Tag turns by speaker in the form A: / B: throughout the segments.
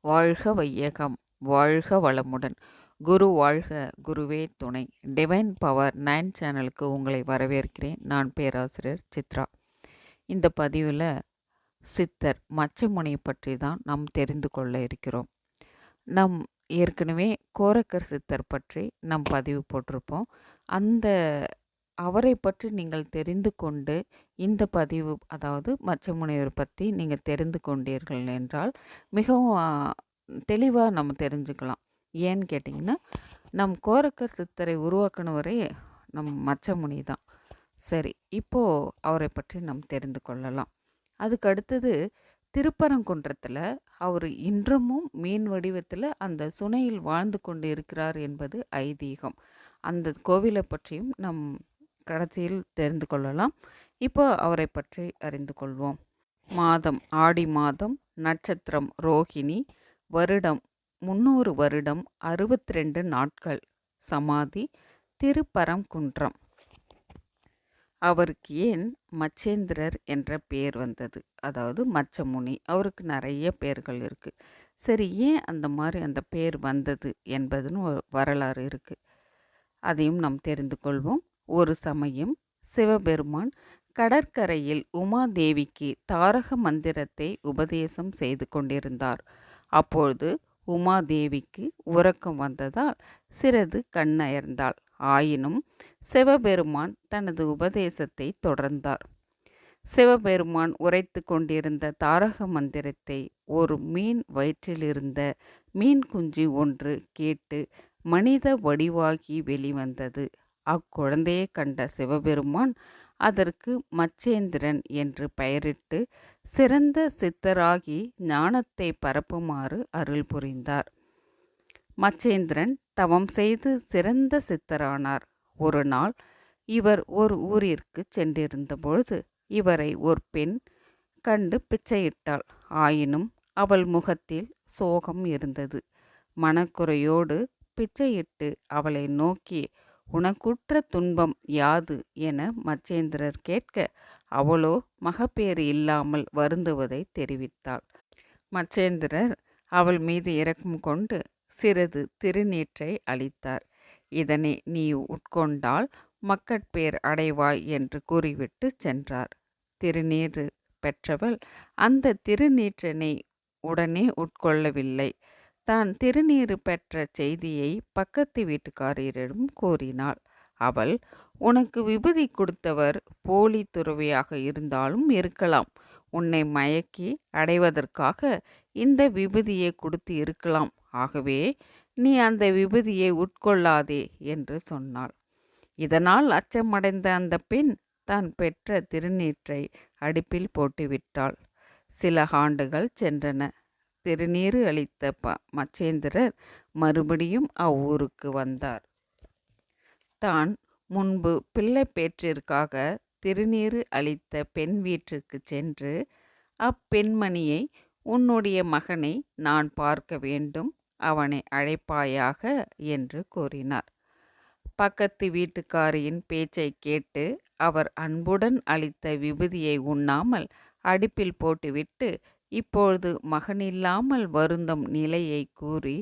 A: வாழ்க வையகம் வாழ்க வளமுடன். குரு வாழ்க குருவே துணை. டிவைன் பவர் நைன் சேனலுக்கு உங்களை வரவேற்கிறேன். நான் பேராசிரியர் சித்ரா. இந்த பதிவில் சித்தர் மச்சமுனியை பற்றி தான் நாம் தெரிந்து கொள்ள இருக்கிறோம். நம் ஏற்கனவே கோரக்கர் சித்தர் பற்றி நம் பதிவு போட்டிருப்போம். அந்த அவரை பற்றி நீங்கள் தெரிந்து கொண்டு இந்த பதிவு அதாவது மச்சமுனிவர் பற்றி நீங்கள் தெரிந்து கொண்டீர்கள் என்றால் மிகவும் தெளிவாக நம்ம தெரிஞ்சுக்கலாம். ஏன்னு கேட்டிங்கன்னா நம் கோரக்கர் சித்தரை உருவாக்கினவரே நம் மச்சமுனி தான். சரி இப்போது அவரை பற்றி நாம் தெரிந்து கொள்ளலாம். அதுக்கு அடுத்தது திருப்பரங்குன்றத்தில் அவர் இன்றமும் மீன் வடிவத்தில் அந்த சுனையில் வாழ்ந்து கொண்டு இருக்கிறார் என்பது ஐதீகம். அந்த கோவிலை பற்றியும் நம் கடைசியில் தெரிந்து கொள்ளலாம். இப்போ அவரை பற்றி அறிந்து கொள்வோம். மாதம் ஆடி மாதம் நட்சத்திரம் ரோஹிணி வருடம் முந்நூறு வருடம் அறுபத்தி ரெண்டு நாட்கள் சமாதி திருப்பரங்குன்றம். அவருக்கு ஏன் மச்சேந்திரர் என்ற பெயர் வந்தது? அதாவது மச்சமுனி. அவருக்கு நிறைய பெயர்கள் இருக்குது சரி ஏன் அந்த மாதிரி அந்த பெயர் வந்தது என்பதுன்னு வரலாறு இருக்குது அதையும் நாம் தெரிந்து கொள்வோம். ஒரு சமயம் சிவபெருமான் கடற்கரையில் உமாதேவிக்கு தாரக மந்திரத்தை உபதேசம் செய்து கொண்டிருந்தார். அப்பொழுது உமாதேவிக்கு உறக்கம் வந்ததால் சிறிது கண்ணயர்ந்தாள். ஆயினும் சிவபெருமான் தனது உபதேசத்தை தொடர்ந்தார். சிவபெருமான் உரைத்து கொண்டிருந்த தாரக மந்திரத்தை ஒரு மீன் வயிற்றிலிருந்த மீன் குஞ்சு ஒன்று கேட்டு மனித வடிவாகி வெளிவந்தது. அக்குழந்தையை கண்ட சிவபெருமான் அதற்கு மச்சேந்திரன் என்று பெயரிட்டு சிறந்த சித்தராகி ஞானத்தை பரப்புமாறு அருள் புரிந்தார். மச்சேந்திரன் தவம் செய்து சிறந்த சித்தரானார். ஒரு நாள் இவர் ஒரு ஊரிற்கு சென்றிருந்த பொழுது இவரை ஒரு பெண் கண்டு பிச்சையிட்டாள். ஆயினும் அவள் முகத்தில் சோகம் இருந்தது. மனக்குறையோடு பிச்சையிட்டு அவளை நோக்கி உனக்குற்ற துன்பம் யாது? என மச்சேந்திரர் கேட்க அவளோ மகப்பேறு இல்லாமல் வருந்துவதை தெரிவித்தாள். மச்சேந்திரர் அவள் மீது இரக்கம் கொண்டு சிறிது திருநீற்றை அளித்தார். இதனை நீ உட்கொண்டால் மக்கட்பேர் அடைவாய் என்று கூறிவிட்டு சென்றார். திருநீறு பெற்றவள் அந்த திருநீற்றினை உடனே உட்கொள்ளவில்லை. தான் திருநீறு பெற்ற செய்தியை பக்கத்து வீட்டுக்காரரிடம் கூறினாள். அவள் உனக்கு விபதி கொடுத்தவர் போலி துறவியாக இருந்தாலும் இருக்கலாம். உன்னை மயக்கி அடைவதற்காக இந்த விபதியை கொடுத்து இருக்கலாம். ஆகவே நீ அந்த விபதியை உட்கொள்ளாதே என்று சொன்னாள். இதனால் அச்சமடைந்த அந்த பெண் தான் பெற்ற திருநீற்றை அடுப்பில் போட்டுவிட்டாள். சில ஆண்டுகள் சென்றன. திருநீறு அளித்த ப மச்சேந்திரர் மறுபடியும் அவ்வூருக்கு வந்தார். தான் முன்பு பிள்ளை பேற்றிற்காக திருநீறு அளித்த பெண் வீட்டிற்கு சென்று அப்பெண்மணியை உன்னுடைய மகனை நான் பார்க்க வேண்டும் அவனை அழைப்பாயாக என்று கூறினார். பக்கத்து வீட்டுக்காரியின் பேச்சை கேட்டு அவர் அன்புடன் அளித்த விபதியை உண்ணாமல் அடுப்பில் போட்டுவிட்டு இப்பொழுது மகனில்லாமல் வருந்தும் நிலையை கூறி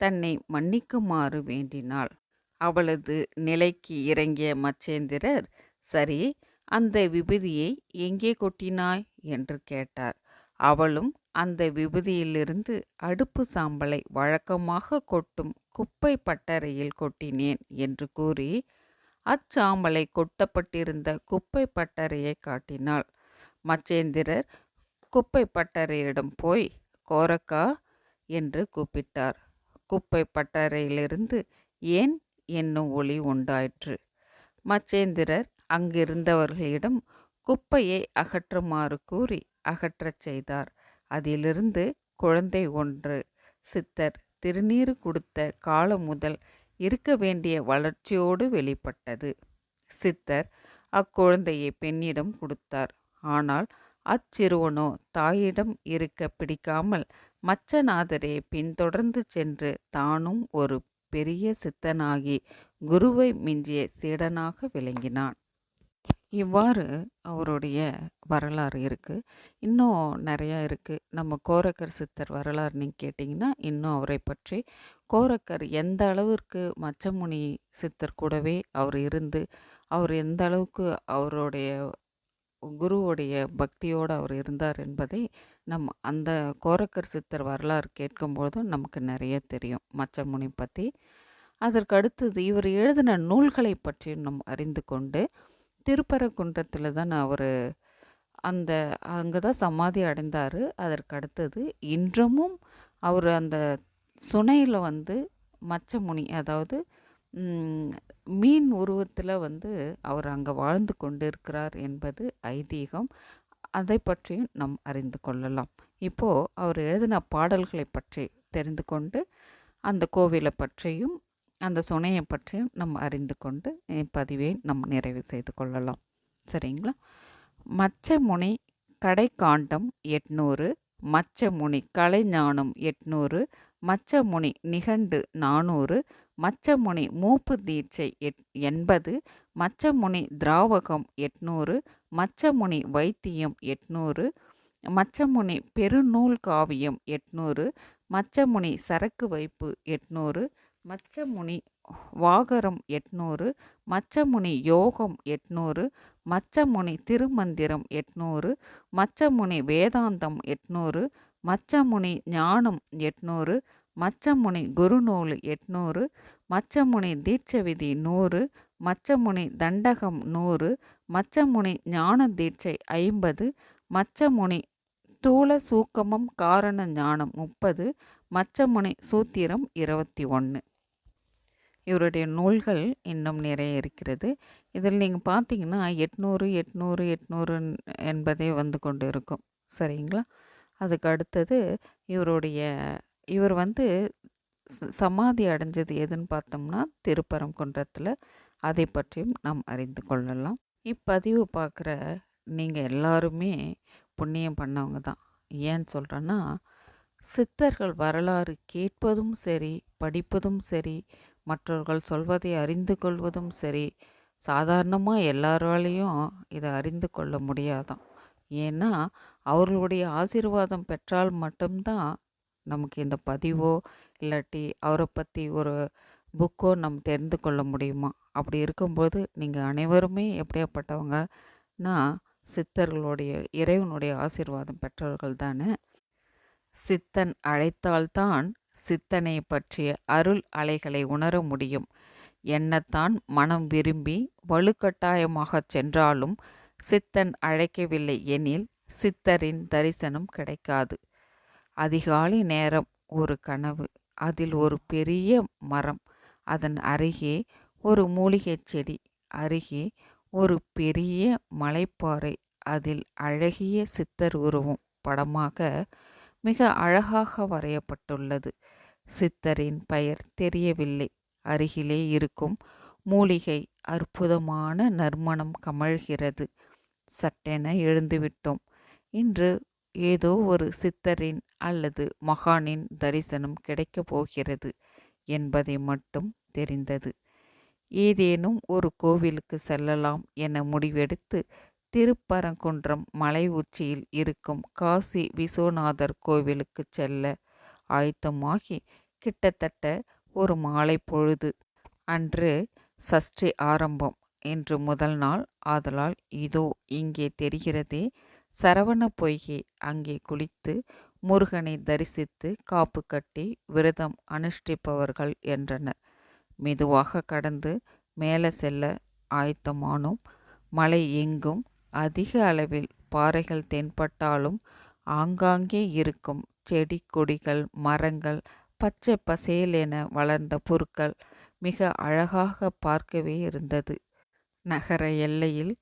A: தன்னை மன்னிக்குமாறு வேண்டினாள். அவளது நிலைக்கு இறங்கிய மச்சேந்திரர் சரி அந்த விபதியை எங்கே கொட்டினாய்? என்று கேட்டார். அவளும் அந்த விபதியிலிருந்து அடுப்பு சாம்பலை வழக்கமாக கொட்டும் குப்பை பட்டறையில் கொட்டினேன் என்று கூறி அச்சாம்பலை கொட்டப்பட்டிருந்த குப்பை பட்டறையை காட்டினாள். மச்சேந்திரர் குப்பை பட்டறையிடம் போய் கோரக்கா என்று கூப்பிட்டார். குப்பை பட்டறையிலிருந்து ஏன் என்னும் ஒளி உண்டாயிற்று? மச்சேந்திரர் அங்கிருந்தவர்களிடம் குப்பையை அகற்றுமாறு கூறி அகற்றச் செய்தார். அதிலிருந்து குழந்தை ஒன்று சித்தர் திருநீறு கொடுத்த காலம் முதல் இருக்க வேண்டிய வளர்ச்சியோடு வெளிப்பட்டது. சித்தர் அக்குழந்தையை பெண்ணிடம் கொடுத்தார். ஆனால் அச்சிறுவனோ தாயிடம் இருக்க பிடிக்காமல் மச்சநாதரே பின்தொடர்ந்து சென்று தானும் ஒரு பெரிய சித்தனாகி குருவை மிஞ்சிய சீடனாக விளங்கினான். இவ்வாறு அவருடைய வரலாறு இருக்குது இன்னும் நிறையா இருக்குது நம்ம கோரக்கர் சித்தர் வரலாறு நீங்கள் கேட்டிங்கன்னா இன்னும் அவரை பற்றி. கோரக்கர் எந்த அளவிற்கு மச்சமுனி சித்தர் கூடவே அவர் இருந்து அவர் எந்த அளவுக்கு அவருடைய குருவுடைய பக்தியோடு அவர் இருந்தார் என்பதை நம் அந்த கோரக்கர் சித்தர் வரலாறு கேட்கும்போதும் நமக்கு நிறைய தெரியும் மச்சமுனி பற்றி அதற்கு அடுத்தது இவர் எழுதின நூல்களை பற்றி நம் அறிந்து கொண்டு திருப்பரங்குன்றத்தில் தான் அவர் அந்த அங்கே தான் சமாதி அடைந்தார். அதற்கு அடுத்தது இன்றமும் அவர் அந்த சுனையில் வந்து மச்சமுனி அதாவது மீன் உருவத்தில் வந்து அவர் அங்கே வாழ்ந்து கொண்டு இருக்கிறார் என்பது ஐதீகம். அதை பற்றியும் நாம் அறிந்து கொள்ளலாம். இப்போது அவர் எழுதின பாடல்களை பற்றி தெரிந்து கொண்டு அந்த கோவிலை பற்றியும் அந்த சுனையை பற்றியும் நம்ம அறிந்து கொண்டு பதிவை நம் நிறைவு செய்து கொள்ளலாம். சரிங்களா? மச்சமுனி கடைக்காண்டம் எட்நூறு மச்சமுனி கலைஞானம் எட்நூறு மச்சமுனி நிகண்டு நானூறு மச்சமுனி மூப்பு தீட்சை எட் எண்பது மச்சமுனி திராவகம் எட்நூறு மச்சமுனி வைத்தியம் எட்நூறு மச்சமுனி பெருநூல் காவியம் எட்நூறு மச்சமுனி சரக்கு வைப்பு எட்நூறு மச்சமுனி வாகரம் எட்நூறு மச்சமுனி யோகம் எட்நூறு மச்சமுனி திருமந்திரம் எட்நூறு மச்சமுனி வேதாந்தம் எட்நூறு மச்சமுனி ஞானம் எட்நூறு மச்சமுனி குருநூல் எட்நூறு மச்சமுனி தீட்சவிதி நூறு மச்சமுனி தண்டகம் நூறு மச்சமுனி ஞான தீட்சை ஐம்பது மச்சமுனி தூள சூக்கமம் காரண ஞானம் முப்பது மச்சமுனி சூத்திரம் இருபத்தி ஒன்று இவருடைய நூல்கள் இன்னும் நிறைய இருக்கிறது. இதில் நீங்கள் பார்த்தீங்கன்னா எட்நூறு எட்நூறு எட்நூறு என்பதே வந்து கொண்டு இருக்கும் சரிங்களா? அதுக்கு அடுத்தது இவருடைய இவர் வந்து சமாதி அடைஞ்சது எதுன்னு பார்த்தோம்னா திருப்பரங்குன்றத்தில் அதை பற்றியும் நாம் அறிந்து கொள்ளலாம். இப்பதிவு பார்க்குற நீங்கள் எல்லாருமே புண்ணியம் பண்ணவங்க தான். ஏன்னு சொல்கிறேன்னா சித்தர்கள் வரலாறு கேட்பதும் சரி படிப்பதும் சரி மற்றவர்கள் சொல்வதை அறிந்து கொள்வதும் சரி சாதாரணமாக எல்லாராலையும் இதை அறிந்து கொள்ள முடியாதான். ஏன்னா அவர்களுடைய ஆசீர்வாதம் பெற்றால் மட்டும்தான் நமக்கு இந்த பதிவோ இல்லாட்டி அவரை பற்றி ஒரு புக்கோ நம்ம தெரிந்து கொள்ள முடியுமா? அப்படி இருக்கும்போது நீங்கள் அனைவருமே எப்படியாப்பட்டவங்கன்னா சித்தர்களுடைய இறைவனுடைய ஆசீர்வாதம் பெற்றவர்கள் தானே. சித்தன் அழைத்தால்தான் சித்தனை பற்றிய அருள் அலைகளை உணர முடியும். என்னத்தான் மனம் விரும்பி வலுக்கட்டாயமாகச் சென்றாலும் சித்தன் அழைக்கவில்லை எனில் சித்தரின் தரிசனம் கிடைக்காது. அதிகாலை நேரம் ஒரு கனவு அதில் ஒரு பெரிய மரம் அதன் அருகே ஒரு மூலிகை செடி அருகே ஒரு பெரிய மலைப்பாறை அதில் அழகிய சித்தர் உருவம் படமாக மிக அழகாக வரையப்பட்டுள்ளது. சித்தரின் பெயர் தெரியவில்லை. அருகிலே இருக்கும் மூலிகை அற்புதமான நறுமணம் கமழ்கிறது. சட்டென எழுந்துவிட்டோம். இன்று ஏதோ ஒரு சித்தரின் அல்லது மகானின் தரிசனம் கிடைக்கப் போகிறது என்பதை மட்டும் தெரிந்தது. ஏதேனும் ஒரு கோவிலுக்கு செல்லலாம் என முடிவெடுத்து திருப்பரங்குன்றம் மலை உச்சியில் இருக்கும் காசி விஸ்வநாதர் கோவிலுக்கு செல்ல ஆயத்தமாகி கிட்டத்தட்ட ஒரு மாலை பொழுது அன்று சஷ்டி ஆரம்பம் என்று முதல் நாள். ஆதலால் இதோ இங்கே தெரிகிறதே சரவண பொய்கி அங்கே குளித்து முருகனை தரிசித்து காப்பு கட்டி விரதம் அனுஷ்டிப்பவர்கள் என்றனர். மெதுவாக கடந்து மேலே செல்ல ஆயத்தமானோம். மலை எங்கும் அதிக அளவில் பாறைகள் தென்பட்டாலும் ஆங்காங்கே இருக்கும் செடி கொடிகள் மரங்கள் பச்சை பசேலென வளர்ந்த பொருட்கள் மிக அழகாக பார்க்கவே இருந்தது. நகர எல்லையில்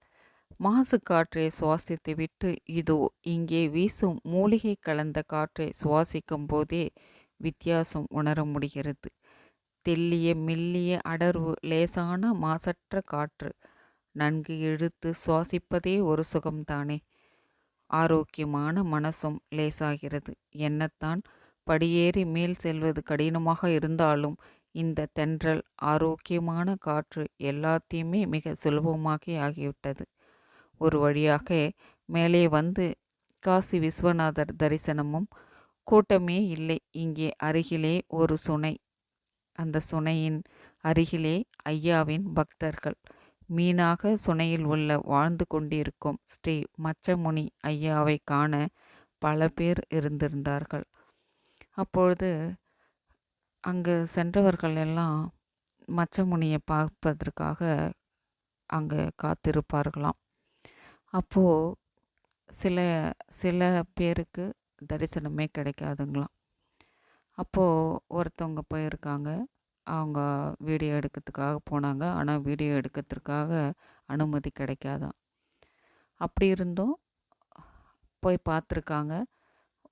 A: மாசு காற்றை சுவாசித்துவிட்டு இதோ இங்கே வீசும் மூலிகை கலந்த காற்றை சுவாசிக்கும் போதே வித்தியாசம் உணர முடிகிறது. தெல்லிய மெல்லிய அடர்வு லேசான மாசற்ற காற்று. நன்கு இழுத்து சுவாசிப்பதே ஒரு சுகம்தானே. ஆரோக்கியமான மனசும் லேசாகிறது. என்னத்தான் படியேறி மேல் செல்வது கடினமாக இருந்தாலும் இந்த தென்றல் ஆரோக்கியமான காற்று எல்லாத்தையுமே மிக சுலபமாகி ஆகிவிட்டது. ஒரு வழியாக மேலே வந்து காசி விஸ்வநாதர் தரிசனமும் கூட்டமே இல்லை. இங்கே அருகிலே ஒரு சுனை. அந்த சுனையின் அருகிலே ஐயாவின் பக்தர்கள். மீனாக சுனையில் உள்ள வாழ்ந்து கொண்டிருக்கும் ஸ்ரீ மச்சமுனி ஐயாவை காண பல பேர் இருந்திருந்தார்கள். அப்பொழுது அங்கு சென்றவர்கள் எல்லாம் மச்சமுனியை பார்ப்பதற்காக அங்கே காத்திருப்பார்களாம். அப்போது சில சில பேருக்கு தரிசனமே கிடைக்காதுங்களாம். அப்போது ஒருத்தவங்க போயிருக்காங்க. அவங்க வீடியோ எடுக்கிறதுக்காக போனாங்க. ஆனால் வீடியோ எடுக்கிறதுக்காக அனுமதி கிடைக்காதான் அப்படி இருந்தும் போய் பார்த்துருக்காங்க.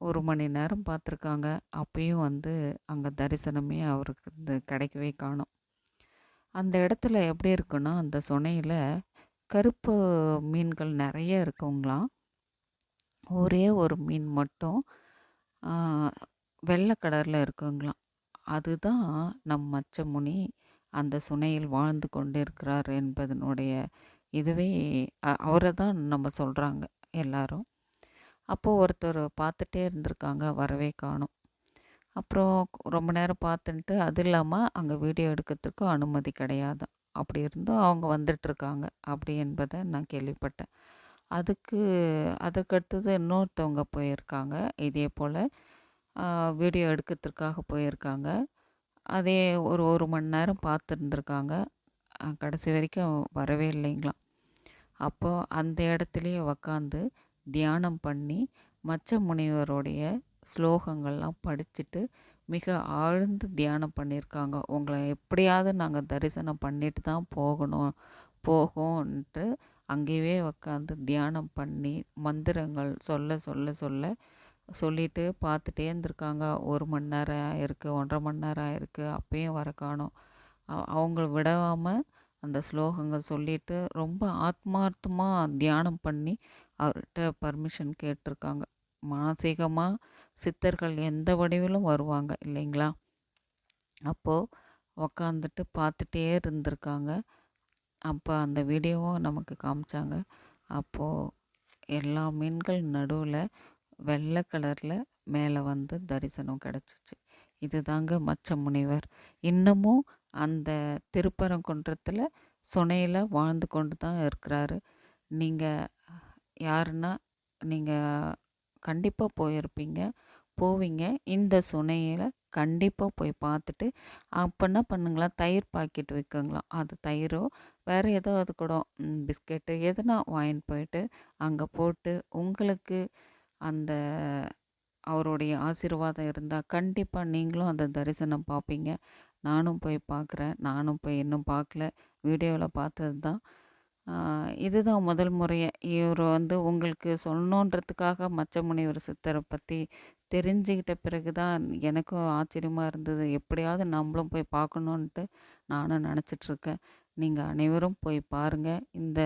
A: ஒரு மணி நேரம் பார்த்துருக்காங்க. அப்பயும் வந்து அங்கே தரிசனமே அவருக்கு இது கிடைக்கவே காணும். அந்த இடத்துல எப்படி இருக்குன்னா அந்த சுனையில் கருப்பு மீன்கள் நிறைய இருக்குங்களாம் ஒரே ஒரு மீன் மட்டும் வெள்ளை கலரில் இருக்குங்களாம் அதுதான் நம் மச்சமுனி அந்த சுனையில் வாழ்ந்து கொண்டு இருக்கிறார் என்பதனுடைய இதுவே அவரை தான் நம்ம சொல்கிறாங்க எல்லாரும். அப்போது ஒருத்தர் பார்த்துட்டே இருந்திருக்காங்க வரவே காணும். அப்புறம் ரொம்ப நேரம் பார்த்துன்ட்டு அது இல்லாமல் அங்கே வீடியோ எடுக்கிறதுக்கும் அனுமதி கிடையாது. அப்படி இருந்தும் அவங்க வந்துட்டுருக்காங்க அப்படி என்பதை நான் கேள்விப்பட்டேன். அதுக்கு அதற்கடுத்தது இன்னொருத்தவங்க போயிருக்காங்க. இதே போல் வீடியோ எடுக்கிறதுக்காக போயிருக்காங்க. அதே ஒரு ஒரு மணி நேரம் பார்த்துருந்துருக்காங்க. கடைசி வரைக்கும் வரவே இல்லைங்களாம் அப்போது அந்த இடத்துலையே உக்காந்து தியானம் பண்ணி மச்ச முனிவருடைய ஸ்லோகங்கள்லாம் படிச்சுட்டு மிக ஆழ்ந்து தியானம் பண்ணியிருக்காங்க. உங்களை எப்படியாவது நாங்கள் தரிசனம் பண்ணிட்டு தான் போகணும் போகும்ன்ட்டு அங்கேயே உக்காந்து தியானம் பண்ணி மந்திரங்கள் சொல்ல சொல்ல சொல்ல சொல்லிட்டு பார்த்துட்டே இருந்திருக்காங்க. ஒரு மணி நேரம் ஆயிருக்கு ஒன்றரை மணி நேரம் ஆயிருக்கு அப்பயும் வர காணும். அவங்கள விடாமல் அந்த ஸ்லோகங்கள் சொல்லிட்டு ரொம்ப ஆத்மார்த்தமாக தியானம் பண்ணி அவர்கிட்ட பர்மிஷன் கேட்டிருக்காங்க. மானசீகமாக சித்தர்கள் எந்த வடிவிலும் வருவாங்க இல்லைங்களா? அப்போது உக்காந்துட்டு பார்த்துட்டே இருந்திருக்காங்க. அப்போ அந்த வீடியோவும் நமக்கு காமிச்சாங்க. அப்போது எல்லா மீன்கள் நடுவில் வெள்ளை கலரில் மேலே வந்து தரிசனம் கிடச்சிச்சு. இதுதாங்க மச்ச முனிவர். இன்னமும் அந்த திருப்பரங்குன்றத்தில் சுனையில் வாழ்ந்து கொண்டு தான் இருக்கிறாரு. நீங்கள் யாருன்னா நீங்கள் கண்டிப்பாக போயிருப்பீங்க. போவீங்க. இந்த சுனையில் கண்டிப்பாக போய் பார்த்துட்டு அப்போ என்ன பண்ணுங்களா? தயிர் பாக்கெட் விற்குங்களாம் அது தயிரோ வேறு ஏதோ அது கூட பிஸ்கெட்டு எதுனா வாங்கிட்டு போயிட்டு அங்கே போட்டு உங்களுக்கு அந்த அவருடைய ஆசீர்வாதம் இருந்தால் கண்டிப்பாக நீங்களும் அந்த தரிசனம் பார்ப்பீங்க. நானும் போய் பார்க்குறேன். நானும் போய் இன்னும் பார்க்கல. வீடியோவில் பார்த்தது தான். இதுதான் முதல் முறையை. இவர் வந்து உங்களுக்கு சொல்லணுன்றதுக்காக மச்ச முனிவர் சித்தரை பற்றி தெரிஞ்சுக்கிட்ட பிறகு தான் எனக்கும் ஆச்சரியமாக இருந்தது. எப்படியாவது நம்மளும் போய் பார்க்கணுன்ட்டு நானும் நினச்சிட்ருக்கேன். நீங்கள் அனைவரும் போய் பாருங்கள் இந்த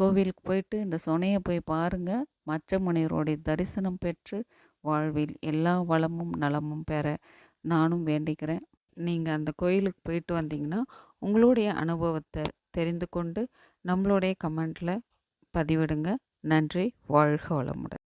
A: கோவிலுக்கு போயிட்டு இந்த சொனையை போய் பாருங்கள் மச்ச முனிவருடைய தரிசனம் பெற்று வாழ்வில் எல்லா வளமும் நலமும் பெற நானும் வேண்டிக்கிறேன். நீங்கள் அந்த கோயிலுக்கு போயிட்டு வந்தீங்கன்னா உங்களுடைய அனுபவத்தை தெரிந்து கொண்டு நம்மளுடைய கமெண்ட்டில் பதிவிடுங்க. நன்றி. வாழ்க வளமுடன்.